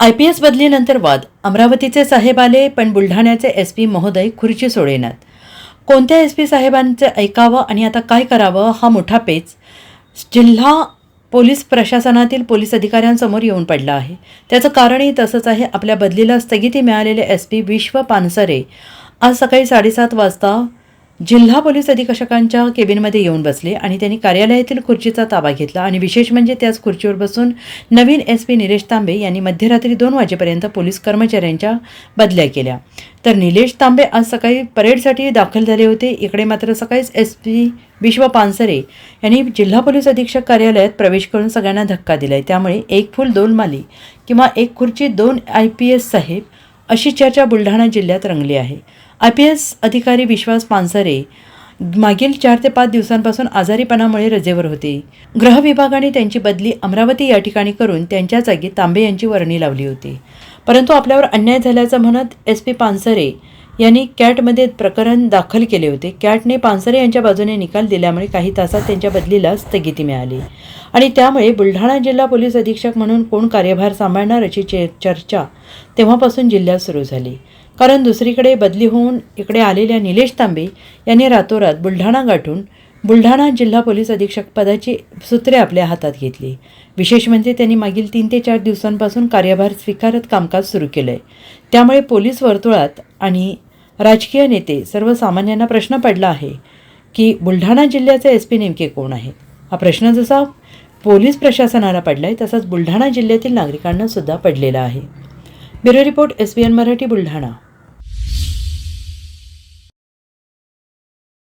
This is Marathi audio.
आय पी एस बदलीनंतर वाद. अमरावतीचे साहेब आले पण बुलढाण्याचे एस पी महोदय खुर्ची सोडेनात कोणत्या एस पी साहेबांचं ऐकावं आणि आता काय करावं हा मोठा पेच जिल्हा पोलीस प्रशासनातील पोलीस अधिकाऱ्यांसमोर येऊन पडला आहे. त्याचं कारणही तसंच आहे. आपल्या बदलीला स्थगिती मिळालेले एस पी विश्व पानसरे आज सकाळी साडेसात वाजता जिल्हा पोलीस अधीक्षकांच्या केबिनमध्ये येऊन बसले आणि त्यांनी कार्यालयातील खुर्चीचा ताबा घेतला आणि विशेष म्हणजे त्याच खुर्चीवर बसून नवीन एस पी निलेश तांबे यांनी मध्यरात्री दोन वाजेपर्यंत पोलीस कर्मचाऱ्यांच्या बदल्या केल्या. तर निलेश तांबे आज सकाळी परेडसाठी दाखल झाले होते. इकडे मात्र सकाळीच एस पी विश्व पानसरे यांनी जिल्हा पोलीस अधीक्षक कार्यालयात प्रवेश करून सगळ्यांना धक्का दिलाय. त्यामुळे एक फूल दोन माली किंवा एक खुर्ची दोन आय पी एस साहेब अशी चर्चा बुलढाणा जिल्ह्यात रंगली आहे. आय पी एस अधिकारी विश्वास पानसरे मागील चार ते पाच दिवसांपासून आजारीपणामुळे रजेवर होते. ग्रह विभागाने त्यांची बदली अमरावती या ठिकाणी करून त्यांच्या जागी तांबे यांची वर्णी लावली होती. परंतु आपल्यावर अन्याय झाल्याचं म्हणत एस पी पानसरे यांनी कॅटमध्ये प्रकरण दाखल केले होते. कॅटने पानसरे यांच्या बाजूने निकाल दिल्यामुळे काही तासात त्यांच्या बदलीला स्थगिती मिळाली. आणि त्यामुळे बुलढाणा जिल्हा पोलीस अधीक्षक म्हणून कोण कार्यभार सांभाळणार अशी चर्चा तेव्हापासून जिल्ह्यात सुरू झाली. कारण दुसरीकडे बदली होऊन इकडे आलेल्या निलेश तांबे यांनी रातोरात बुलढाणा गाठून बुलढाणा जिल्हा पोलीस अधीक्षक पदाची सूत्रे आपल्या हातात घेतली. विशेष म्हणजे त्यांनी मागील तीन ते चार दिवसांपासून कार्यभार स्वीकारत कामकाज सुरू केलं आहे त्यामुळे पोलीस वर्तुळात आणि राजकीय नेते सर्वसामान्यांना प्रश्न पडला आहे की बुलढाणा जिल्ह्याचे एस पी नेमके कोण आहेत? हा प्रश्न जसा पोलीस प्रशासनाला पडला आहे तसाच बुलढाणा जिल्ह्यातील नागरिकांना सुद्धा पडलेला आहे. Bureau report S B N Marathi Buldhana.